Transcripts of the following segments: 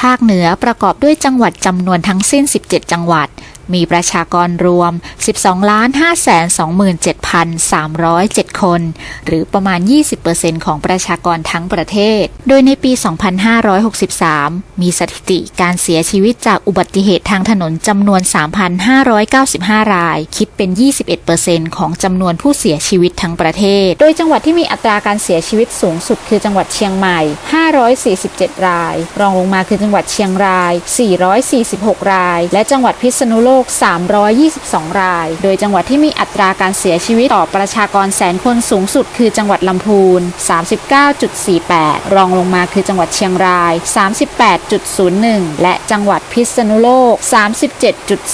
ภาคเหนือประกอบด้วยจังหวัดจำนวนทั้งสิ้น 17 จังหวัด มีประชากรรวม 12 527,307 คน หรือประมาณ 20%ของประชากรทั้งประเทศ โดยในปี 2563 มีสถิติการเสียชีวิตจากอุบัติเหตุทางถนนจำนวน 3,595 ราย คิดเป็น 21%ของจำนวนผู้เสียชีวิตทั้งประเทศ โดยจังหวัดที่มีอัตราการเสียชีวิตสูงสุดคือจังหวัดเชียงใหม่ 547 ราย รองลงมาคือจังหวัดเชียงราย 446 ราย และจังหวัดพิษณุโลก322 ราย โดยจังหวัดที่มีอัตราการเสียชีวิตต่อประชากรแสนคนสูงสุด คือจังหวัดลำพูน 39.48 รองลงมาคือจังหวัดเชียงราย 38.01 และจังหวัดพิษณุโลก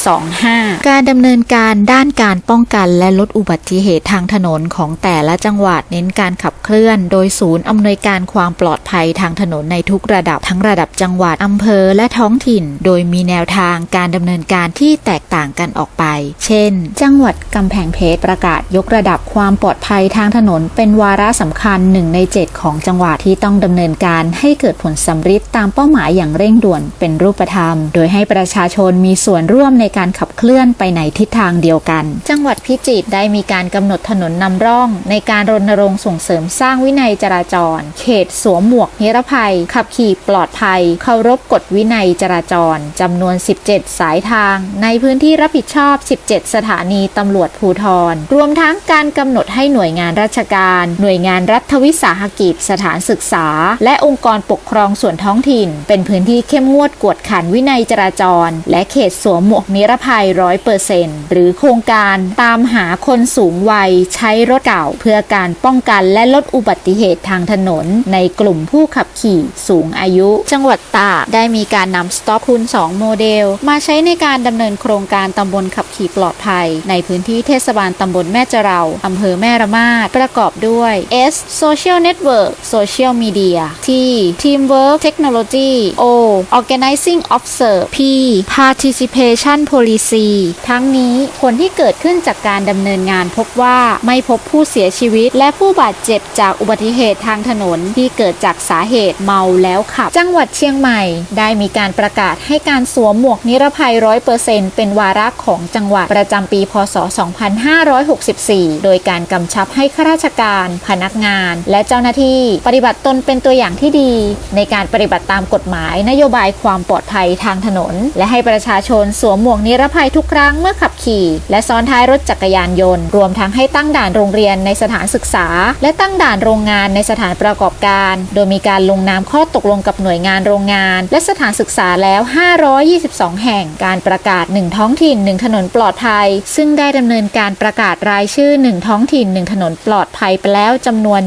37.25 การดำเนินการด้านการป้องกันและลดอุบัติเหตุทางถนนของแต่ละจังหวัดเน้นการขับเคลื่อน โดยศูนย์อำนวยการความปลอดภัยทางถนนในทุกระดับทั้งระดับจังหวัดอำเภอและท้องถิ่น โดยมีแนวทางการดำเนินการที่แตกต่างกันออกไป เช่น จังหวัดกำแพงเพชรประกาศยกระดับความปลอดภัยทางถนน เป็นวาระสำคัญหนึ่งใน 7 ของจังหวัดที่ต้องดำเนินการให้เกิดผลสำฤทธิ์ตามเป้าหมายอย่างเร่งด่วนเป็นรูปธรรม โดยให้ประชาชนมีส่วนร่วมในการขับเคลื่อนไปในทิศทางเดียวกัน จังหวัดพิจิตรได้มีการกำหนดถนนนำร่อง ในการรณรงค์ส่งเสริมสร้างวินัยจราจร เขตสวมหมวกนิรภัย ขับขี่ปลอดภัย เคารพกฎวินัยจราจรจำนวน 17 สายทาง ในพื้นที่รับผิดชอบ 17 สถานีตำรวจภูทรรวมทั้งการกำหนดให้หน่วยงานราชการ หน่วยงานรัฐวิสาหกิจ สถานศึกษา และองค์กรปกครองส่วนท้องถิ่น เป็นพื้นที่เข้มงวดกวดขันวินัยจราจร และเขตสวมหมวกนิรภัยร้อยเปอร์เซ็นต์หรือโครงการตามหาคนสูงวัยใช้รถเก่า เพื่อการป้องกันและลดอุบัติเหตุทางถนน ในกลุ่มผู้ขับขี่สูงอายุ จังหวัดตากได้มีการนำสต็อปคูณ2โมเดล มาใช้ในการดำเนินโครงการตำบลขับขี่ปลอดภัย ในพื้นที่เทศบาลตำบลแม่เจราอำเภอแม่ระมาดประกอบด้วย S Social Network Social Media T Teamwork Technology O Organizing Observe P Participation Policy ทั้งนี้ผลที่เกิดขึ้นจากการดำเนินงานพบว่าไม่พบผู้เสียชีวิต และผู้บาดเจ็บจากอุบัติเหตุทางถนนที่เกิดจากสาเหตุเมาแล้วขับ จังหวัดเชียงใหม่ ได้มีการประกาศให้การสวมหมวกนิรภัย100%เป็นวาระของจังหวัดประจำปี พศ 2564 โดยการกำชับให้ข้าราชการ พนักงาน และเจ้าหน้าที่ ปฏิบัติตนเป็นตัวอย่างที่ดี ในการปฏิบัติตามกฎหมายนโยโยบายความปลอดภัยทางถนน และให้ประชาชนสวมหมวกนิรภัยทุกครั้งเมื่อขับขี่ และซ้อนท้ายรถจักรยานยนต์ รวมทั้งให้ตั้งด่านโรงเรียนในสถานศึกษา และตั้งด่านโรงงานในสถานประกอบการ โดยมีการลงนามข้อตกลงกับหน่วยงานโรงงาน และสถานศึกษาแล้ว 522 แห่งการประกาศ 1 ท้องถิ่น 1 ถนนปลอดภัย ซึ่งได้ดำเนินการประกาศรายชื่อ 1 ท้องถิ่น 1 ถนนปลอดภัยไปแล้วจำนวน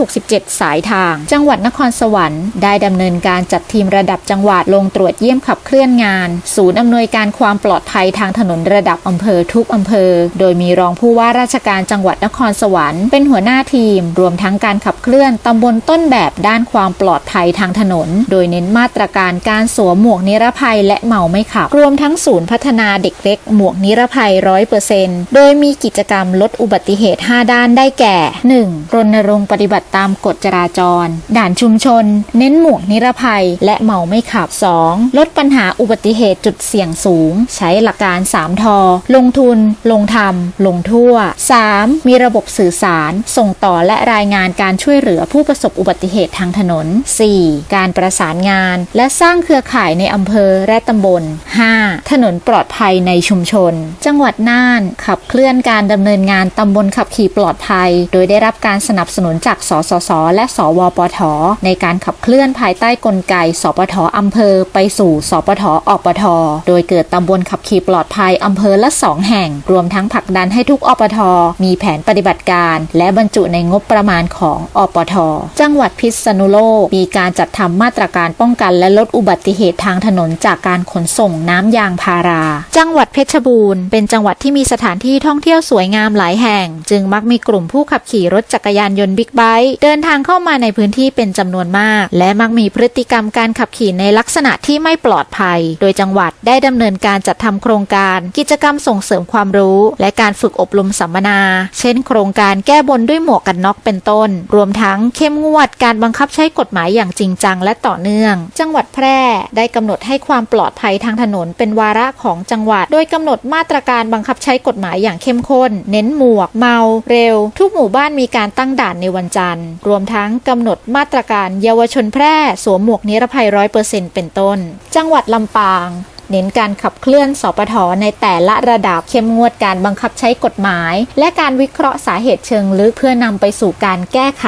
167 สายทาง จังหวัดนครสวรรค์ได้ดำเนินการจัดทีมระดับจังหวัดลงตรวจเยี่ยมขับเคลื่อนงาน ศูนย์อำนวยการความปลอดภัยทางถนนระดับอำเภอทุกอำเภอ โดยมีรองผู้ว่าราชการจังหวัดนครสวรรค์เป็นหัวหน้าทีม รวมทั้งการขับเคลื่อนตำบลต้นแบบด้านความปลอดภัยทางถนน โดยเน้นมาตรการการสวมหมวกนิรภัยและเมาไม่ขับ รวมทั้งศูนย์พัฒนาเด็กเล็กหมวกนิรภัยร้อยเปอร์เซ็นต์โดยมีกิจกรรมลดอุบัติเหตุ 5 ด้านได้แก่ 1. รณรงค์ปฏิบัติตามกฎจราจร ด่านชุมชน เน้นหมวกนิรภัยและเมาไม่ขับ 2. ลดปัญหาอุบัติเหตุจุดเสี่ยงสูง ใช้หลักการ 3 ทอ ลงทุน ลงทำลงทั่ว 3. มีระบบสื่อสาร ส่งต่อและรายงานการช่วยเหลือผู้ประสบอุบัติเหตุทางถนน 4. การประสานงาน และสร้างเครือข่ายในอำเภอและตำบล 5. ถนนปลอดภัยในชุมชน จังหวัดน่าน ขับเคลื่อนการดำเนินงานตำบลขับขี่ปลอดภัย โดยได้รับการสนับสนุนจาก สสส และ สวปท ในการขับเคลื่อนภายใต้กลไก สปทอำเภอไปสู่สปทอปท โดยเกิดตำบลขับขี่ปลอดภัยอำเภอละสองแห่ง รวมทั้งผลักดันให้ทุกอปท มีแผนปฏิบัติการ และบรรจุในงบประมาณของอปท จังหวัดพิษณุโลก มีการจัดทำมาตรการป้องกันและลดอุบัติเหตุทางถนนจากการขนส่งน้ำยางพารา จังหวัดเพชรบูรณ์เป็นจังหวัดที่มีสถานที่ท่องเที่ยวสวยงามหลายแห่ง จึงมักมีกลุ่มผู้ขับขี่รถจักรยานยนต์บิ๊กไบค์เดินทางเข้ามาในพื้นที่เป็นจำนวนมาก และมักมีพฤติกรรมการขับขี่ในลักษณะที่ไม่ปลอดภัย โดยจังหวัดได้ดำเนินการจัดทำโครงการ กิจกรรมส่งเสริมความรู้ และการฝึกอบรมสัมมนา เช่น โครงการแก้บนด้วยหมวกกันน็อกเป็นต้น รวมทั้งเข้มงวดการบังคับใช้กฎหมายอย่างจริงจังและต่อเนื่อง จังหวัดแพร่ได้กำหนดให้ความปลอดภัยทางถนนเป็นวาระของจังหวัด โดยกำหนดมาตรการบังคับใช้กฎหมายอย่างเข้มข้น เน้นหมวก เมา เร็ว ทุกหมู่บ้านมีการตั้งด่านในวันจันทร์ รวมทั้งกำหนดมาตรการเยาวชนแพร่สวมหมวกนิรภัยร้อยเปอร์เซ็นต์เป็นต้น จังหวัดลำปาง เน้นการขับเคลื่อนสปทในแต่ละระดับเข้มงวดการบังคับใช้กฎหมาย และการวิเคราะห์สาเหตุเชิงลึกเพื่อนำไปสู่การแก้ไข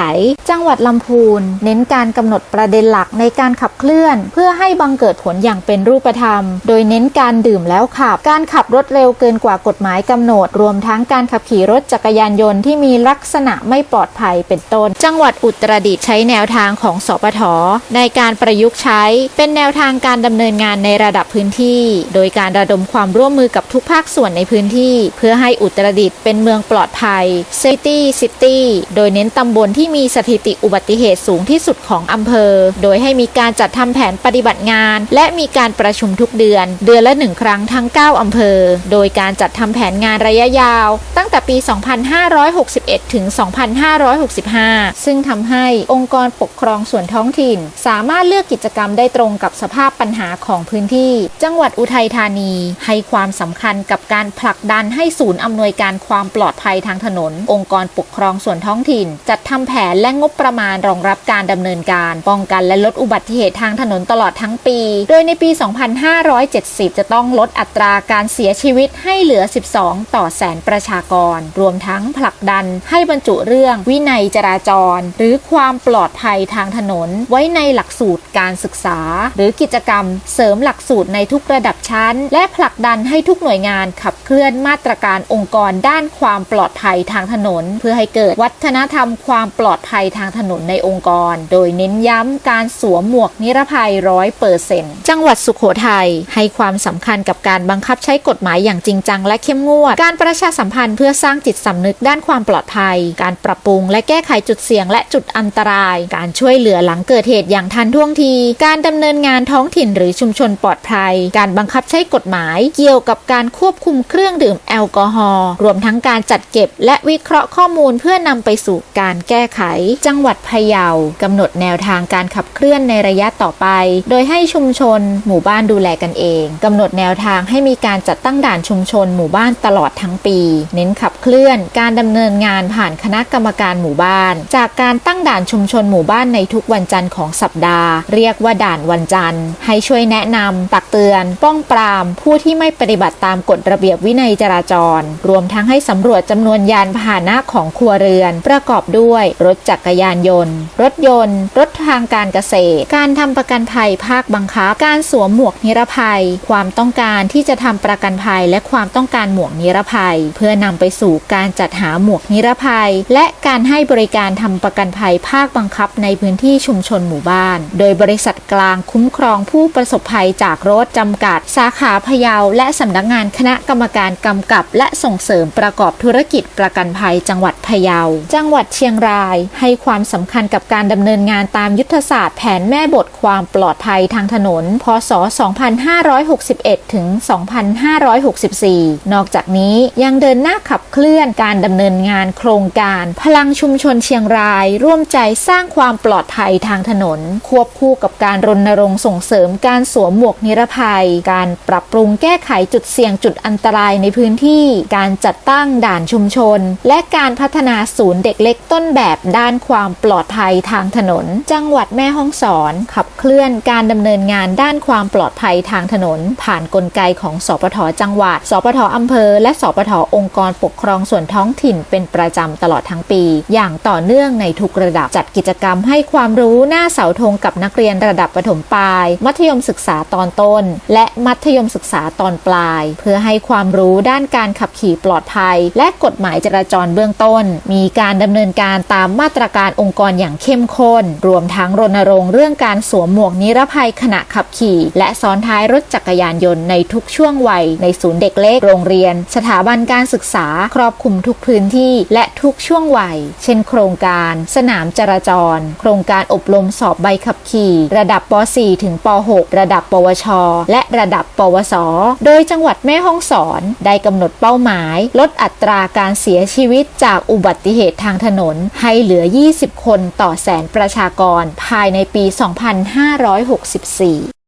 จังหวัดลำพูน เน้นการกำหนดประเด็นหลักในการขับเคลื่อน เพื่อให้บังเกิดผลอย่างเป็นรูปธรรม โดยเน้นการดื่มแล้วขับ การขับรถเร็วเกินกว่ากฎหมายกำหนด รวมทั้งการขับขี่รถจักรยานยนต์ที่มีลักษณะไม่ปลอดภัยเป็นต้น จังหวัดอุตรดิตถ์ใช้แนวทางของสปทในการประยุกต์ใช้ เป็นแนวทางการดำเนินงานในระดับพื้นที่โดยการระดมความร่วมมือกับทุกภาคส่วนในพื้นที่ เพื่อให้อุตรดิตถ์เป็นเมืองปลอดภัย Safety City โดยเน้นตำบลที่มีสถิติอุบัติเหตุสูงที่สุดของอำเภอ โดยให้มีการจัดทำแผนปฏิบัติงาน และมีการประชุมทุกเดือน เดือนละหนึ่งครั้งทั้ง 9 อำเภอ โดยการจัดทำแผนงานระยะยาว ตั้งแต่ปี 2561 ถึง 2565 ซึ่งทำให้องค์กรปกครองส่วนท้องถิ่น สามารถเลือกกิจกรรมได้ตรงกับสภาพปัญหาของพื้นที่จังงหวัดอุทัยธานี ให้ความสำคัญกับการผลักดันให้ศูนย์อำนวยการความปลอดภัยทางถนน องค์กรปกครองส่วนท้องถิ่น จัดทำแผนและงบประมาณรองรับการดำเนินการ ป้องกันและลดอุบัติเหตุทางถนนตลอดทั้งปี โดยในปี 2570 จะต้องลดอัตราการเสียชีวิตให้เหลือ 12 ต่อแสนประชากร รวมทั้งผลักดันให้บรรจุเรื่องวินัยจราจร หรือความปลอดภัยทางถนน ไว้ในหลักสูตรการศึกษา หรือกิจกรรมเสริมหลักสูตรในทุกระดับชั้น และผลักดันให้ทุกหน่วยงานขับเคลื่อนมาตรการองค์กรด้านความปลอดภัยทางถนน เพื่อให้เกิดวัฒนธรรมความปลอดภัยทางถนนในองค์กร โดยเน้นย้ำการสวมหมวกนิรภัยร้อยเปอร์เซ็นต์จังหวัดสุขโขทัยให้ความสำคัญกับการบังคับใช้กฎหมายอย่างจริงจังและเข้มงวด การประชาสัมพันธ์เพื่อสร้างจิตสำนึกด้านความปลอดภัย การปรับปรุงและแก้ไขจุดเสี่ยงและจุดอันตราย การช่วยเหลือหลังเกิดเหตุอย่างทันท่วงที การดำเนินงานท้องถิ่นหรือชุมชนปลอดภัยการบังคับใช้กฎหมาย เกี่ยวกับการควบคุมเครื่องดื่มแอลกอฮอล์รวมทั้งการจัดเก็บ และวิเคราะห์ข้อมูลเพื่อนำไปสู่การแก้ไข จังหวัดพะเยากำหนดแนวทางการขับเคลื่อนในระยะต่อไป โดยให้ชุมชน หมู่บ้านดูแลกันเองกำหนดแนวทางให้มีการจัดตั้งด่านชุมชน หมู่บ้านตลอดทั้งปี เน้นขับเคลื่อน การดำเนินงานผ่านคณะกรรมการหมู่บ้าน จากการตั้งด่านชุมชนหมู่บ้านในทุกวันจันทร์ของสัปดาห์ เรียกว่าด่านวันจันทร์ ให้ช่วยแนะนำตักเตือนป้องปรามผู้ที่ไม่ปฏิบัติตามกฎระเบียบวินัยจราจร รวมทั้งให้สำรวจจำนวนยานพาหนะของครัวเรือน ประกอบด้วยรถจักรยานยนต์ รถยนต์ รถทางการเกษตร การทำประกันภัยภาคบังคับ การสวมหมวกนิรภัย ความต้องการที่จะทำประกันภัยและความต้องการหมวกนิรภัย เพื่อนำไปสู่การจัดหาหมวกนิรภัย และการให้บริการทำประกันภัยภาคบังคับในพื้นที่ชุมชนหมู่บ้าน โดยบริษัทกลางคุ้มครองผู้ประสบภัยจากรถจำำกัด สาขาพะเยาและสำนักงานคณะกรรมการกำกับ และส่งเสริมประกอบธุรกิจประกันภัยจังหวัดพะเยา จังหวัดเชียงราย ให้ความสำคัญกับการดำเนินงานตามยุทธศาสตร์แผนแม่บทความปลอดภัยทางถนน พศ 2561 ถึง 2564 นอกจากนี้ยังเดินหน้าขับเคลื่อนการดำเนินงานโครงการ พลังชุมชนเชียงราย ร่วมใจสร้างความปลอดภัยทางถนน ควบคู่กับการรณรงค์ส่งเสริมการสวมหมวกนิรภัยการปรับปรุงแก้ไขจุดเสี่ยงจุดอันตรายในพื้นที่ การจัดตั้งด่านชุมชน และการพัฒนาศูนย์เด็กเล็กต้นแบบด้านความปลอดภัยทางถนน จังหวัดแม่ฮ่องสอน ขับเคลื่อนการดำเนินงานด้านความปลอดภัยทางถนน ผ่านนกลไกของสปทจังหวัด สปทอำเภอ และสปทองค์กรปกครองส่วนท้องถิ่นเป็นประจำตลอดทั้งปี อย่างต่อเนื่องในทุกระดับจัดกิจกรรมให้ความรู้หน้าเสาธงกับนักเรียนระดับประถมปลาย มัธยมศึกษาตอนต้นและมัธยมศึกษาตอนปลาย เพื่อให้ความรู้ด้านการขับขี่ปลอดภัย และกฎหมายจราจรเบื้องต้น มีการดำเนินการตามมาตรการองค์กรอย่างเข้มข้น รวมทั้งรณรงค์เรื่องการสวมหมวกนิรภัยขณะขับขี่ และซ้อนท้ายรถจักรยานยนต์ในทุกช่วงวัย ในศูนย์เด็กเล็กโรงเรียน สถาบันการศึกษาครอบคลุมทุกพื้นที่ และทุกช่วงวัย เช่น โครงการ สนามจราจร โครงการอบรมสอบใบขับขี่ ระดับป .4 ถึงป .6 ระดับ ปวช และระดับปวส โดยจังหวัดแม่ฮ่องสอนได้กำหนดเป้าหมาย ลดอัตราการเสียชีวิตจากอุบัติเหตุทางถนน ให้เหลือ 20 คนต่อแสนประชากร ภายในปี 2564